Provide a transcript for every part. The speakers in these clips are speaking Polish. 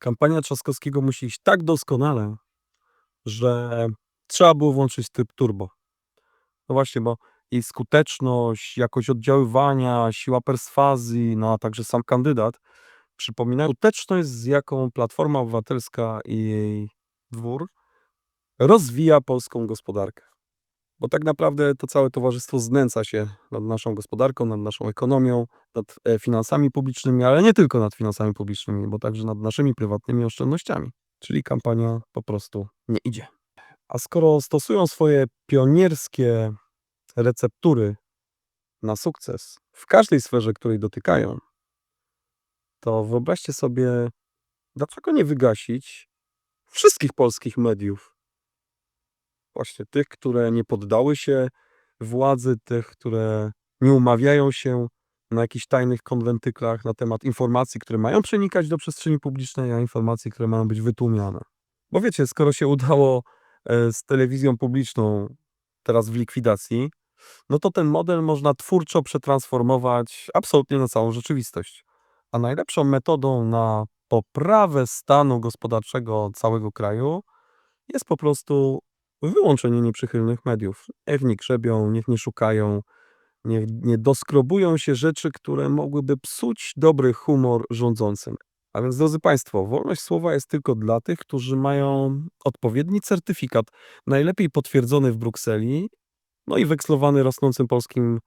Kampania Trzaskowskiego musi iść tak doskonale, że trzeba było włączyć tryb turbo. No właśnie, bo i skuteczność, jakość oddziaływania, siła perswazji, no a także sam kandydat przypominają skuteczność, z jaką Platforma Obywatelska i jej dwór rozwija polską gospodarkę. Bo tak naprawdę to całe towarzystwo znęca się nad naszą gospodarką, nad naszą ekonomią, nad e, finansami publicznymi, ale nie tylko nad finansami publicznymi, bo także nad naszymi prywatnymi oszczędnościami. Czyli kampania po prostu nie idzie. A skoro stosują swoje pionierskie receptury na sukces w każdej sferze, której dotykają, to wyobraźcie sobie, dlaczego nie wygasić wszystkich polskich mediów? Właśnie tych, które nie poddały się władzy, tych, które nie umawiają się na jakichś tajnych konwentyklach na temat informacji, które mają przenikać do przestrzeni publicznej, a informacji, które mają być wytłumiane. Bo wiecie, skoro się udało e, z telewizją publiczną teraz w likwidacji, no to ten model można twórczo przetransformować absolutnie na całą rzeczywistość. A najlepszą metodą na poprawę stanu gospodarczego całego kraju jest po prostu wyłączenie nieprzychylnych mediów. Niech nie grzebią, niech nie szukają, niech nie doskrobują się rzeczy, które mogłyby psuć dobry humor rządzącym. A więc, drodzy Państwo, wolność słowa jest tylko dla tych, którzy mają odpowiedni certyfikat, najlepiej potwierdzony w Brukseli, no i wekslowany rosnącym polskim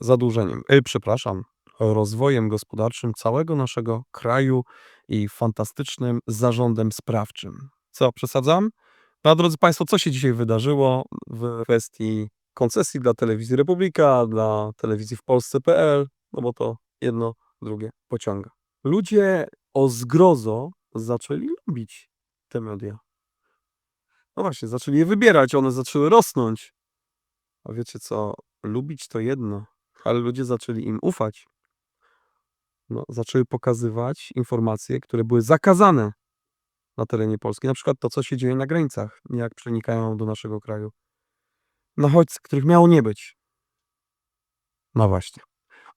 zadłużeniem, e, przepraszam, rozwojem gospodarczym całego naszego kraju i fantastycznym zarządem sprawczym. Co, przesadzam? No a drodzy Państwo, co się dzisiaj wydarzyło w kwestii koncesji dla Telewizji Republika, dla telewizji w Polsce.pl, no bo to jedno, drugie pociąga. Ludzie o zgrozo zaczęli lubić te media. No właśnie, zaczęli je wybierać, one zaczęły rosnąć. A wiecie co, lubić to jedno, ale ludzie zaczęli im ufać. No, zaczęły pokazywać informacje, które były zakazane na terenie Polski. Na przykład to, co się dzieje na granicach, jak przenikają do naszego kraju. Nachodźcy, których miało nie być. No właśnie.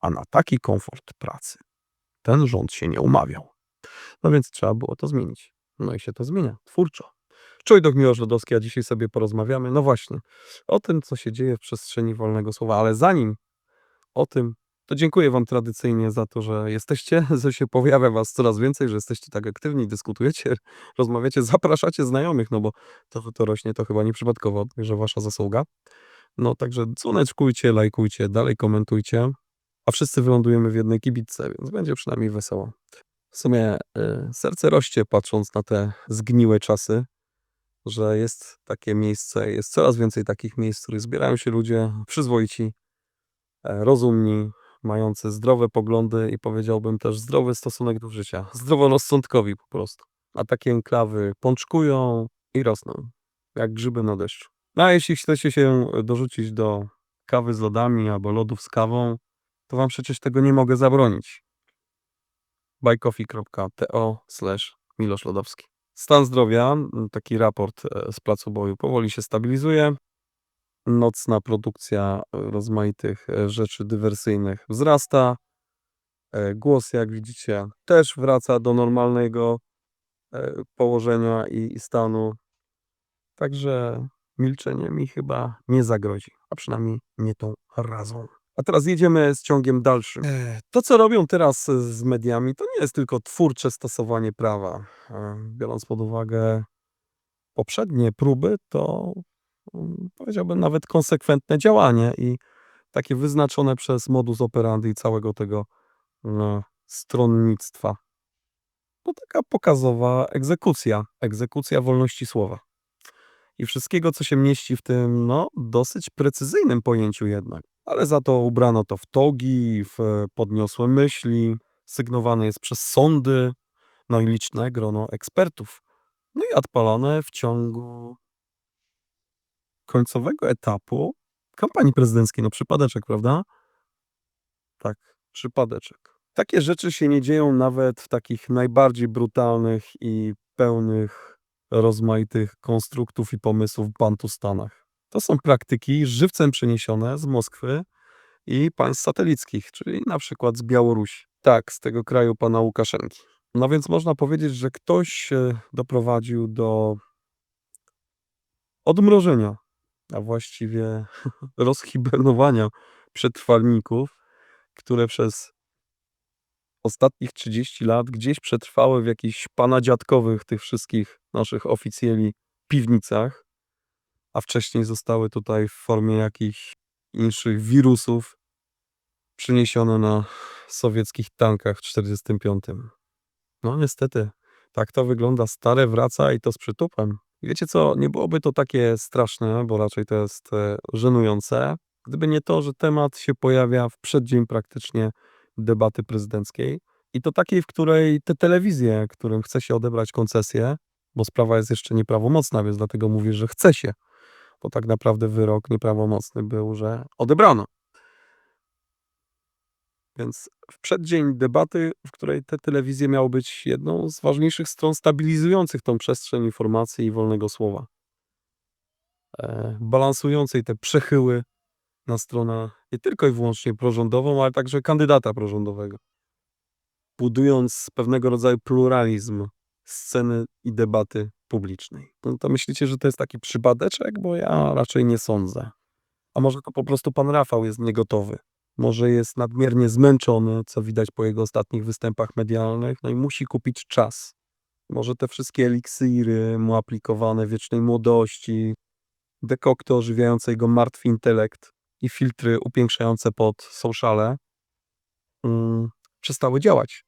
A na taki komfort pracy ten rząd się nie umawiał. No więc trzeba było to zmienić. No i się to zmienia, twórczo. Czojdok Miłosz Lodowski, a dzisiaj sobie porozmawiamy, no właśnie, o tym, co się dzieje w przestrzeni wolnego słowa. Ale zanim o tym, to dziękuję Wam tradycyjnie za to, że jesteście, że się pojawia Was coraz więcej, że jesteście tak aktywni, dyskutujecie, rozmawiacie, zapraszacie znajomych, no bo to, to rośnie to chyba nieprzypadkowo, także Wasza zasługa. No także dzwoneczkujcie, lajkujcie, dalej komentujcie, a wszyscy wylądujemy w jednej kibitce, więc będzie przynajmniej wesoło. W sumie y, serce rośnie patrząc na te zgniłe czasy, że jest takie miejsce, jest coraz więcej takich miejsc, w których zbierają się ludzie przyzwoici, e, rozumni, mający zdrowe poglądy i powiedziałbym też zdrowy stosunek do życia, zdroworozsądkowi po prostu. A takie enklawy pączkują i rosną, jak grzyby na deszczu. A jeśli chcecie się dorzucić do kawy z lodami albo lodów z kawą, to wam przecież tego nie mogę zabronić. buycoffee.to slash Milosz Lodowski. Stan zdrowia, taki raport e, z placu boju, powoli się stabilizuje. Nocna produkcja e, rozmaitych e, rzeczy dywersyjnych wzrasta. E, Głos, jak widzicie, też wraca do normalnego położenia i, stanu. Także milczenie mi chyba nie zagrozi, a przynajmniej nie tą razą. A teraz jedziemy z ciągiem dalszym. To, co robią teraz z mediami, to nie jest tylko twórcze stosowanie prawa. Biorąc pod uwagę poprzednie próby, to powiedziałbym nawet konsekwentne działanie i takie wyznaczone przez modus operandi całego tego no, stronnictwa. To taka pokazowa egzekucja, egzekucja wolności słowa. I wszystkiego, co się mieści w tym, no, dosyć precyzyjnym pojęciu jednak. Ale za to ubrano to w togi, w podniosłe myśli, sygnowane jest przez sądy, no i liczne grono ekspertów. No i odpalone w ciągu końcowego etapu kampanii prezydenckiej. No przypadeczek, prawda? Tak, przypadeczek. Takie rzeczy się nie dzieją nawet w takich najbardziej brutalnych i pełnych rozmaitych konstruktów i pomysłów bantustanach. To są praktyki żywcem przeniesione z Moskwy i państw satelickich, czyli na przykład z Białorusi. Tak, z tego kraju pana Łukaszenki. No więc można powiedzieć, że ktoś, doprowadził do odmrożenia, a właściwie rozhibernowania przetrwalników, które przez ostatnich 30 lat gdzieś przetrwały w jakichś panadziadkowych tych wszystkich naszych oficjeli piwnicach, a wcześniej zostały tutaj w formie jakichś inszych wirusów przyniesione na sowieckich tankach w 45. No niestety, tak to wygląda. Stare wraca i to z przytupem. I wiecie co, nie byłoby to takie straszne, bo raczej to jest e, żenujące, gdyby nie to, że temat się pojawia w przeddzień praktycznie debaty prezydenckiej. I to takiej, w której te telewizje, którym chce się odebrać koncesję, bo sprawa jest jeszcze nieprawomocna, więc dlatego mówię, że chce się, bo tak naprawdę wyrok nieprawomocny był, że odebrano. Więc w przeddzień debaty, w której te telewizje miały być jedną z ważniejszych stron stabilizujących tą przestrzeń informacji i wolnego słowa. E, balansującej te przechyły na stronę nie tylko i wyłącznie prorządową, ale także kandydata prorządowego. Budując pewnego rodzaju pluralizm sceny i debaty publicznej. No to myślicie, że to jest taki przypadeczek? Bo ja raczej nie sądzę. A może to po prostu pan Rafał jest niegotowy. Może jest nadmiernie zmęczony, co widać po jego ostatnich występach medialnych, no i musi kupić czas. Może te wszystkie eliksiry mu aplikowane wiecznej młodości, dekokty ożywiające jego martwy intelekt i filtry upiększające pod sociale mm, przestały działać.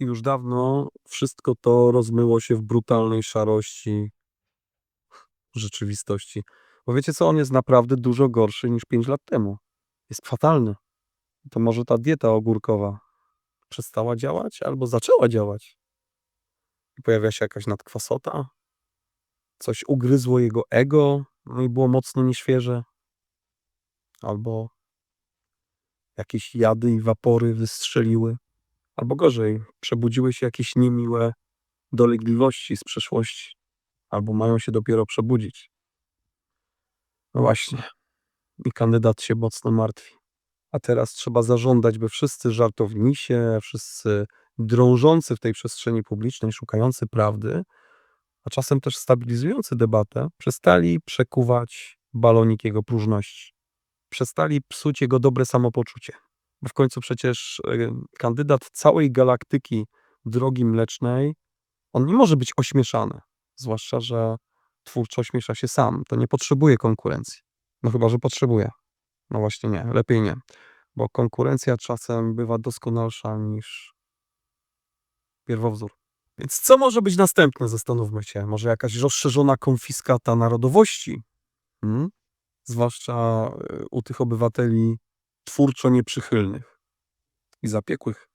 I już dawno wszystko to rozmyło się w brutalnej szarości rzeczywistości. Bo wiecie co, on jest naprawdę dużo gorszy niż 5 lat temu. Jest fatalny. To może ta dieta ogórkowa przestała działać albo zaczęła działać. I pojawia się jakaś nadkwasota. Coś ugryzło jego ego, no i było mocno nieświeże. Albo jakieś jady i wapory wystrzeliły. Albo gorzej, przebudziły się jakieś niemiłe dolegliwości z przeszłości. Albo mają się dopiero przebudzić. No właśnie. I kandydat się mocno martwi. A teraz trzeba zażądać, by wszyscy żartownisie, wszyscy drążący w tej przestrzeni publicznej, szukający prawdy, a czasem też stabilizujący debatę, przestali przekuwać balonik jego próżności. Przestali psuć jego dobre samopoczucie. Bo w końcu przecież y, kandydat całej galaktyki drogi mlecznej, on nie może być ośmieszany. Zwłaszcza, że twórczo ośmiesza się sam. To nie potrzebuje konkurencji. No chyba, że potrzebuje. No właśnie nie, lepiej nie. Bo konkurencja czasem bywa doskonalsza niż pierwowzór. Więc co może być następne, zastanówmy się. Może jakaś rozszerzona konfiskata narodowości? Hmm? Zwłaszcza y, u tych obywateli twórczo nieprzychylnych i zapiekłych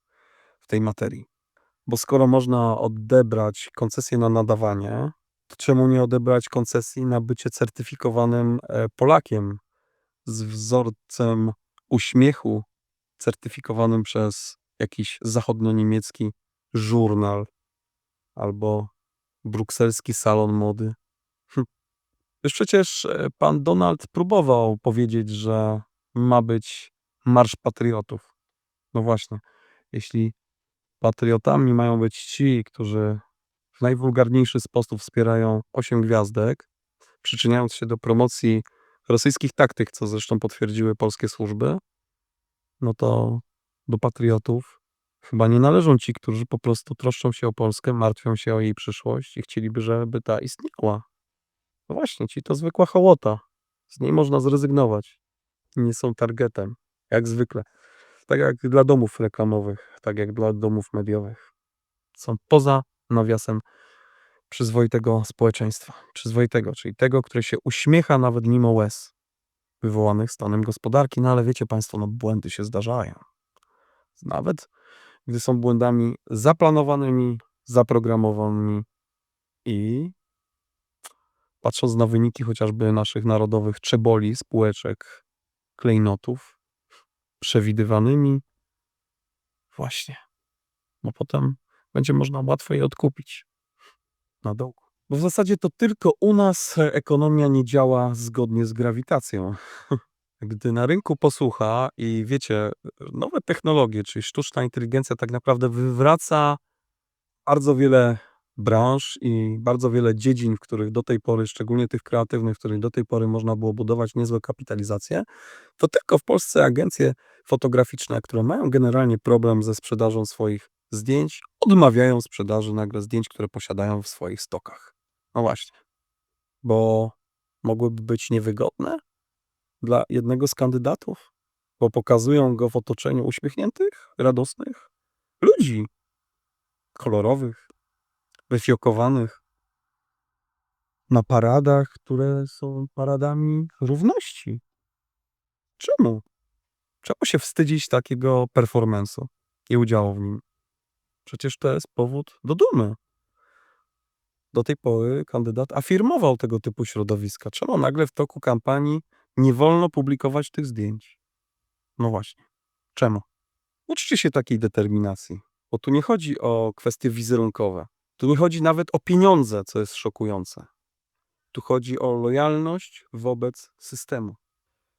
w tej materii. Bo skoro można odebrać koncesję na nadawanie, to czemu nie odebrać koncesji na bycie certyfikowanym e, Polakiem z wzorcem uśmiechu certyfikowanym przez jakiś zachodnio-niemiecki żurnal albo brukselski salon mody. Hm. Już przecież e, pan Donald próbował powiedzieć, że ma być Marsz Patriotów. No właśnie, jeśli patriotami mają być ci, którzy w najwulgarniejszy sposób wspierają osiem gwiazdek, przyczyniając się do promocji rosyjskich taktyk, co zresztą potwierdziły polskie służby, no to do patriotów chyba nie należą ci, którzy po prostu troszczą się o Polskę, martwią się o jej przyszłość i chcieliby, żeby ta istniała. No właśnie, ci to zwykła hołota. Z niej można zrezygnować. Nie są targetem, jak zwykle. Tak jak dla domów reklamowych, tak jak dla domów mediowych. Są poza nawiasem przyzwoitego społeczeństwa. Przyzwoitego, czyli tego, które się uśmiecha nawet mimo łez wywołanych stanem gospodarki. No ale wiecie Państwo, no błędy się zdarzają. Nawet gdy są błędami zaplanowanymi, zaprogramowanymi i patrząc na wyniki chociażby naszych narodowych czeboli, spółeczek, klejnotów, przewidywanymi, właśnie, bo potem będzie można łatwo je odkupić na dołku. Bo w zasadzie to tylko u nas ekonomia nie działa zgodnie z grawitacją. Gdy na rynku posłucha i wiecie, nowe technologie, czyli sztuczna inteligencja tak naprawdę wywraca bardzo wiele branż i bardzo wiele dziedzin, w których do tej pory, szczególnie tych kreatywnych, w których do tej pory można było budować niezłe kapitalizacje, to tylko w Polsce agencje fotograficzne, które mają generalnie problem ze sprzedażą swoich zdjęć, odmawiają sprzedaży nagle zdjęć, które posiadają w swoich stokach. No właśnie, bo mogłyby być niewygodne dla jednego z kandydatów, bo pokazują go w otoczeniu uśmiechniętych, radosnych ludzi, kolorowych, wyfiokowanych, na paradach, które są paradami równości. Czemu? Czemu się wstydzić takiego performance'u i udziału w nim? Przecież to jest powód do dumy. Do tej pory kandydat afirmował tego typu środowiska. Czemu nagle w toku kampanii nie wolno publikować tych zdjęć? No właśnie. Czemu? Uczcie się takiej determinacji, bo tu nie chodzi o kwestie wizerunkowe. Tu nie chodzi nawet o pieniądze, co jest szokujące. Tu chodzi o lojalność wobec systemu.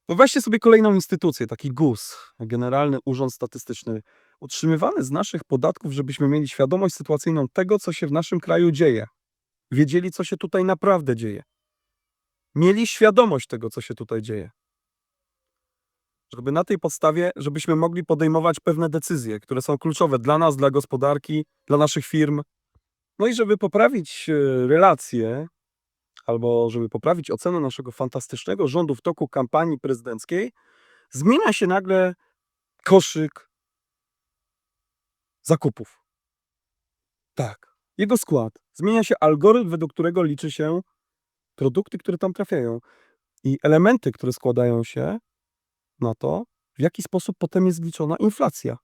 Wyobraźcie sobie kolejną instytucję, taki GUS, Generalny Urząd Statystyczny, utrzymywany z naszych podatków, żebyśmy mieli świadomość sytuacyjną tego, co się w naszym kraju dzieje. Wiedzieli, co się tutaj naprawdę dzieje. Mieli świadomość tego, co się tutaj dzieje. Żeby na tej podstawie, żebyśmy mogli podejmować pewne decyzje, które są kluczowe dla nas, dla gospodarki, dla naszych firm. No i żeby poprawić e, relacje, albo żeby poprawić ocenę naszego fantastycznego rządu w toku kampanii prezydenckiej, zmienia się nagle koszyk zakupów. Tak, jego skład. Zmienia się algorytm, według którego liczy się produkty, które tam trafiają. I elementy, które składają się na to, w jaki sposób potem jest liczona inflacja.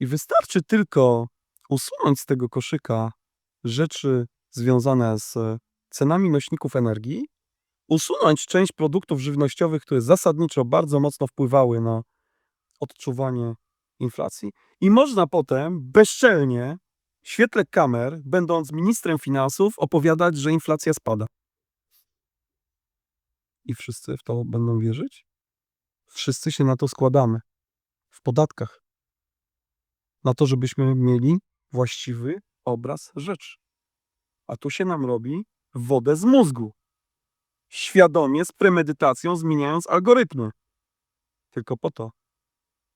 I wystarczy tylko usunąć z tego koszyka rzeczy związane z cenami nośników energii, usunąć część produktów żywnościowych, które zasadniczo bardzo mocno wpływały na odczuwanie inflacji, i można potem bezczelnie, w świetle kamer, będąc ministrem finansów, opowiadać, że inflacja spada. I wszyscy w to będą wierzyć? Wszyscy się na to składamy w podatkach. Na to, żebyśmy mieli właściwy obraz rzeczy. A tu się nam robi wodę z mózgu. Świadomie, z premedytacją, zmieniając algorytmy. Tylko po to,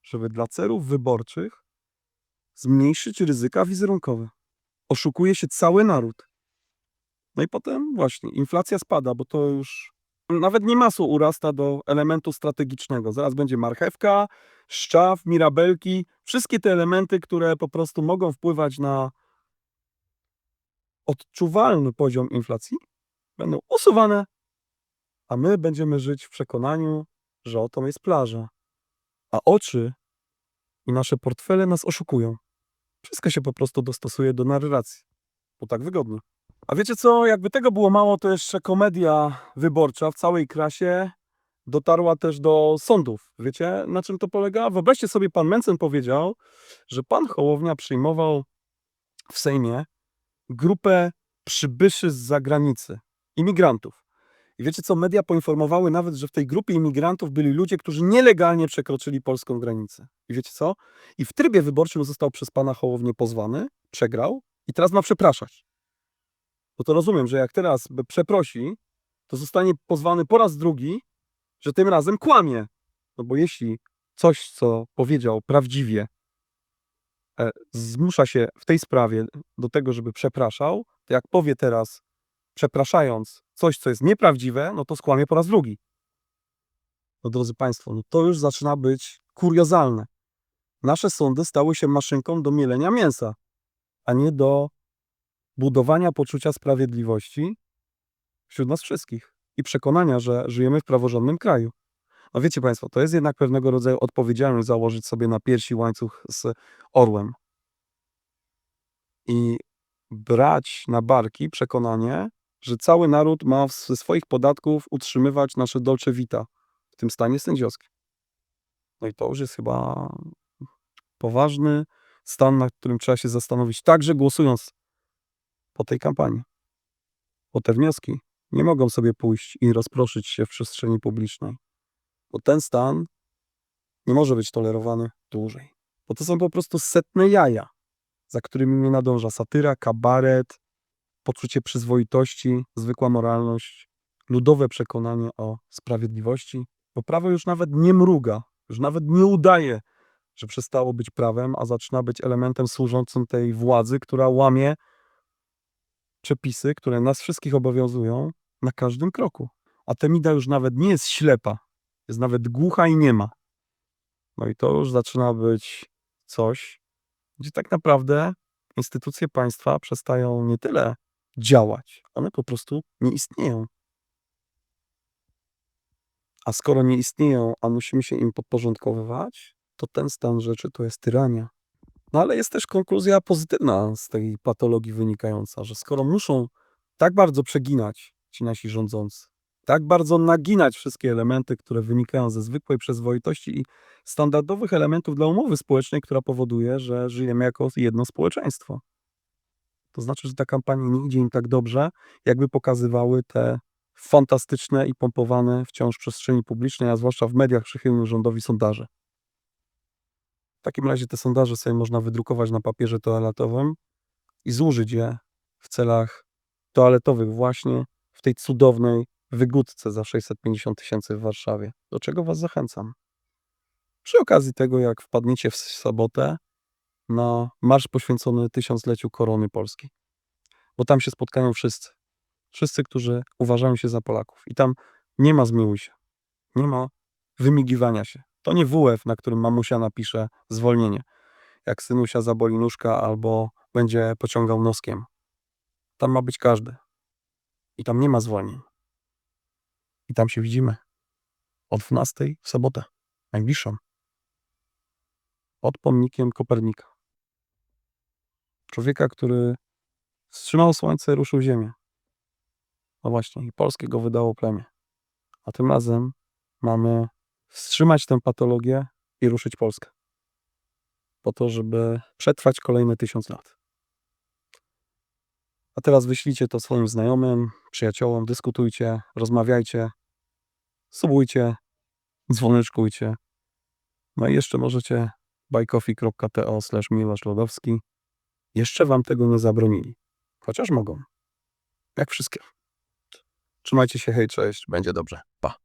żeby dla celów wyborczych zmniejszyć ryzyka wizerunkowe. Oszukuje się cały naród. No i potem właśnie inflacja spada, bo to już nawet nie masło urasta do elementu strategicznego. Zaraz będzie marchewka, szczaw, mirabelki, wszystkie te elementy, które po prostu mogą wpływać na odczuwalny poziom inflacji, będą usuwane, a my będziemy żyć w przekonaniu, że oto jest plaża. A oczy i nasze portfele nas oszukują. Wszystko się po prostu dostosuje do narracji, bo tak wygodnie. A wiecie co, jakby tego było mało, to jeszcze komedia wyborcza w całej krasie dotarła też do sądów. Wiecie, na czym to polega? Wyobraźcie sobie, pan Mencen powiedział, że pan Hołownia przyjmował w Sejmie grupę przybyszy z zagranicy, imigrantów. I wiecie co, media poinformowały nawet, że w tej grupie imigrantów byli ludzie, którzy nielegalnie przekroczyli polską granicę. I wiecie co? I w trybie wyborczym został przez pana Hołownię pozwany, przegrał i teraz ma przepraszać. Bo to rozumiem, że jak teraz przeprosi, to zostanie pozwany po raz drugi, że tym razem kłamie. No bo jeśli coś, co powiedział prawdziwie, e, zmusza się w tej sprawie do tego, żeby przepraszał, to jak powie teraz, przepraszając coś, co jest nieprawdziwe, no to skłamie po raz drugi. No drodzy Państwo, no to już zaczyna być kuriozalne. Nasze sądy stały się maszynką do mielenia mięsa, a nie do budowania poczucia sprawiedliwości wśród nas wszystkich i przekonania, że żyjemy w praworządnym kraju. No wiecie Państwo, to jest jednak pewnego rodzaju odpowiedzialność założyć sobie na piersi łańcuch z orłem i brać na barki przekonanie, że cały naród ma ze swoich podatków utrzymywać nasze dolce vita w tym stanie sędziowskim. No i to już jest chyba poważny stan, nad którym trzeba się zastanowić, także głosując po tej kampanii. Bo te wnioski nie mogą sobie pójść i rozproszyć się w przestrzeni publicznej. Bo ten stan nie może być tolerowany dłużej. Bo to są po prostu setne jaja. za którymi nie nadąża satyra, kabaret, poczucie przyzwoitości, zwykła moralność, ludowe przekonanie o sprawiedliwości, bo prawo już nawet nie mruga, już nawet nie udaje, że przestało być prawem, a zaczyna być elementem służącym tej władzy, która łamie przepisy, które nas wszystkich obowiązują na każdym kroku. A Temida już nawet nie jest ślepa, jest nawet głucha i nie ma. No i to już zaczyna być coś, gdzie tak naprawdę instytucje państwa przestają nie tyle działać, one po prostu nie istnieją. A skoro nie istnieją, a musimy się im podporządkowywać, to ten stan rzeczy to jest tyrania. No ale jest też konkluzja pozytywna z tej patologii wynikająca, że skoro muszą tak bardzo przeginać ci nasi rządzący, tak bardzo naginać wszystkie elementy, które wynikają ze zwykłej przyzwoitości i standardowych elementów dla umowy społecznej, która powoduje, że żyjemy jako jedno społeczeństwo. To znaczy, że ta kampania nie idzie im tak dobrze, jakby pokazywały te fantastyczne i pompowane wciąż w przestrzeni publicznej, a zwłaszcza w mediach przychylnych rządowi sondaże. W takim razie te sondaże sobie można wydrukować na papierze toaletowym i zużyć je w celach toaletowych właśnie w tej cudownej wygódce za 650 tysięcy w Warszawie, do czego Was zachęcam. Przy okazji tego, jak wpadniecie w sobotę na marsz poświęcony tysiącleciu korony polskiej. Bo tam się spotkają wszyscy. Wszyscy, którzy uważają się za Polaków. I tam nie ma zmiłuj się. Nie ma wymigiwania się. To nie WF, na którym mamusia napisze zwolnienie. Jak synusia zaboli nóżka albo będzie pociągał noskiem. Tam ma być każdy. I tam nie ma zwolnień. I tam się widzimy. O 12 w sobotę. Najbliższą. Pod pomnikiem Kopernika. Człowieka, który wstrzymał słońce, ruszył ziemię. No właśnie, i polskie go wydało plemię. A tym razem mamy wstrzymać tę patologię i ruszyć Polskę. Po to, żeby przetrwać kolejne tysiąc lat. A teraz wyślijcie to swoim znajomym, przyjaciołom, dyskutujcie, rozmawiajcie, subujcie, dzwoneczkujcie. No i jeszcze możecie buycoffee.to slash. Jeszcze wam tego nie zabronili. Chociaż mogą. Jak wszystkie. Trzymajcie się, hej, cześć, będzie dobrze. Pa.